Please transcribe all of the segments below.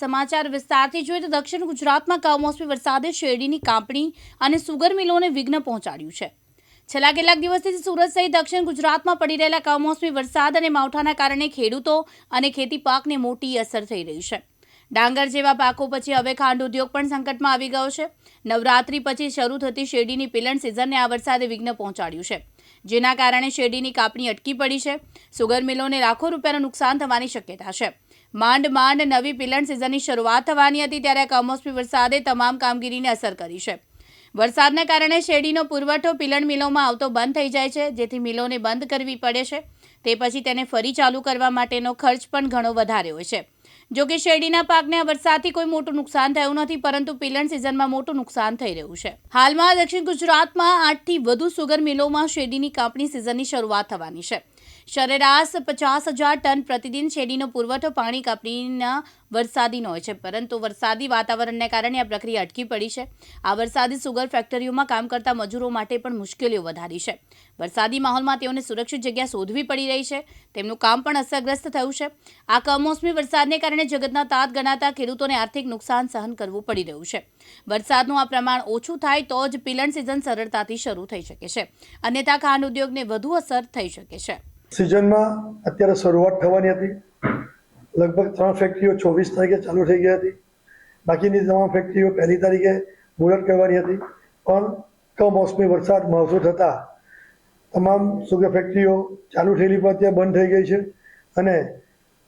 સમાચાર વિસ્તારથી જોઈએ તો દક્ષિણ ગુજરાતમાં કમોસમી વરસાદે શેરડીની કાપણી અને સુગર મિલોને વિઘ્ન પહોંચાડ્યું છે. છેલ્લા કેટલાક દિવસથી સુરત સહિત દક્ષિણ ગુજરાતમાં પડી રહેલા કમોસમી વરસાદ અને માવઠાના કારણે ખેડૂતો અને ખેતી પાકને મોટી અસર થઈ રહી છે. ડાંગર જેવા પાકો પછી હવે ખાંડ ઉદ્યોગ પણ સંકટમાં આવી ગયો છે. નવરાત્રી પછી શરૂ થતી શેરડીની પિલણ સિઝનને આ વરસાદે વિઘ્ન પહોંચાડ્યું છે. જેના કારણે શેરડીની કાપણી અટકી પડી છે. સુગર મિલોને લાખો રૂપિયાનું નુકસાન થવાની શક્યતા છે. માંડ માંડ નવી પિલણ સિઝનની શરૂઆત થવાની હતી ત્યારે કમોસમી વરસાદે તમામ કામગીરીને અસર કરી છે. વરસાદના કારણે શેરડીનો પુરવઠો પિલણ મિલોમાં આવતો બંધ થઈ જાય છે, જેથી મિલોને બંધ કરવી પડે છે. તે પછી તેને ફરી ચાલુ કરવા માટેનો ખર્ચ પણ ઘણો વધારે હોય છે. જો કે શેરડીના પાકને વરસાદથી કોઈ મોટું નુકસાન થયું નથી, પરંતુ પિલણ સિઝનમાં મોટું નુકસાન થઈ રહ્યું છે. હાલમાં દક્ષિણ ગુજરાતમાં આઠથી વધુ સુગર મિલોમાં શેરડીની કાપણી સિઝનની શરૂઆત થવાની છે. સરેરાશ પચાસ હજાર ટન પ્રતિદિન શેરડીનો પુરવઠો પાણી કાપણીના વરસાદીનો હોય છે. પરંતુ વરસાદી વાતાવરણને કારણે આ પ્રક્રિયા અટકી પડી છે. આ વરસાદી સુગર ફેક્ટરીઓમાં કામ કરતા મજૂરો માટે પણ મુશ્કેલીઓ વધારી છે. વરસાદી માહોલમાં તેઓને સુરક્ષિત જગ્યા શોધવી પડી રહી છે. તેમનું કામ પણ અસરગ્રસ્ત થયું છે. આ કમોસમી વરસાદને કારણે જગતના તાત ગણાતા ખેડૂતોને આર્થિક નુકસાન સહન કરવું પડી રહ્યું છે. વરસાદનું આ પ્રમાણ ઓછું થાય તો જ પિલણ સિઝન સરળતાથી શરૂ થઈ શકે છે. અન્યથા ખાંડ ઉદ્યોગને વધુ અસર થઈ શકે છે. સિઝનમાં અત્યારે શરૂઆત થવાની હતી. લગભગ ત્રણ ફેક્ટરીઓ ચોવીસ તારીખે ચાલુ થઈ ગઈ હતી. બાકીની તમામ ફેક્ટરીઓ પહેલી તારીખે મુહૂર્ત કરવાની હતી. પણ કમોસમી વરસાદ માવઠું થતાં તમામ સુગર ફેક્ટરીઓ ચાલુ થયેલી પણ અત્યારે બંધ થઈ ગઈ છે. અને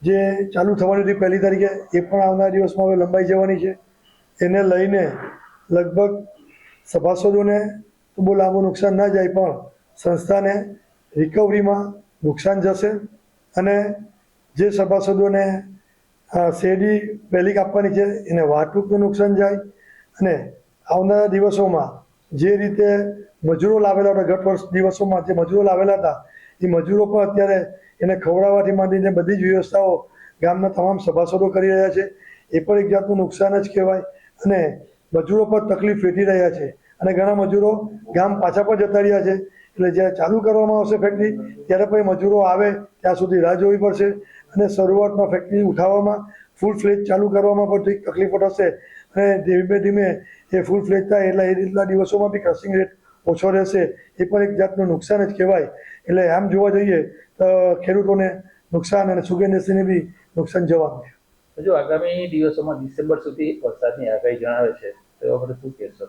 જે ચાલુ થવાની હતી પહેલી તારીખે એ પણ આવનાર દિવસમાં હવે લંબાઈ જવાની છે. એને લઈને લગભગ સભાસદોને બહુ લાંબુ નુકસાન ના જાય પણ સંસ્થાને રિકવરીમાં નુકસાન જશે અને જે સભાસદોને શેરડી પહેલી કાપવાની છે, એને વાહતૂકનું નુકસાન જાય અને આવનારા દિવસોમાં જે રીતે મજૂરો લાવેલા હતા, ગત વર્ષ દિવસોમાં જે મજૂરો લાવેલા હતા, એ મજૂરો પણ અત્યારે એને ખવડાવવાથી માંડીને બધી જ વ્યવસ્થાઓ ગામના તમામ સભાસદો કરી રહ્યા છે. એ પણ એક જાતનું નુકસાન જ કહેવાય અને મજૂરો પર તકલીફ વેઠી રહ્યા છે અને ઘણા મજૂરો ગામ પાછા પણ જતા રહ્યા છે. એટલે જ્યારે ચાલુ કરવામાં આવશે ફેક્ટરી ત્યારે પણ મજૂરો આવે ત્યાં સુધી રાહ જોવી પડશે અને શરૂઆતમાં ફેક્ટરી ઉઠાવવામાં ફૂલ ફ્લેજ ચાલુ કરવામાં પણ તકલીફો થશે. અને ધીમે ધીમે એ ફૂલ ફ્લેજ થાય એટલે એ રીતના દિવસોમાં બી ક્રસિંગ રેટ ઓછો રહેશે. એ પણ એક જાતનું નુકસાન જ કહેવાય. એટલે આમ જોવા જઈએ તો ખેડૂતોને નુકસાન અને સુગર ઇન્ડસ્ટ્રીને બી નુકસાન જવાનું છે હજુ આગામી દિવસોમાં ડિસેમ્બર સુધી વરસાદની આગાહી જણાવે છે. તો એ શું કહેશો?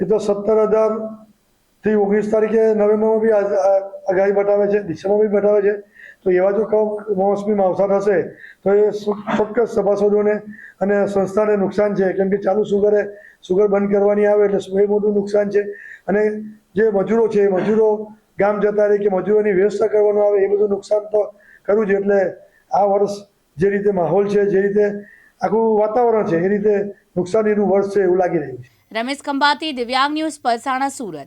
એ તો સત્તર હજાર થી ઓગણીસ તારીખે નવેમ્બરમાં બી આગાહી બતાવે છે ડિસેમ્બરમાં બી બતાવે છે. તો એવા જો કમોસમી માવઠા થશે, તો એ ચોક્કસ સભાસદોને અને સંસ્થાને નુકસાન છે. કેમ કે ચાલુ સુગરે સુગર બંધ કરવાની આવે એટલે એ મોટું નુકસાન છે. અને જે મજૂરો છે, એ મજૂરો ગામ જતા રહે કે મજૂરોની વ્યવસ્થા કરવાનું આવે, એ બધું નુકસાન તો કરવું છે એટલે આ વર્ષ જે રીતે માહોલ છે, જે રીતે આખું વાતાવરણ છે, એ રીતે નુકસાનીનું વર્ષ છે એવું લાગી રહ્યું છે. રમેશ ખંભાતી, દિવ્યાંગ ન્યૂઝ, પરસાણા, સુરત.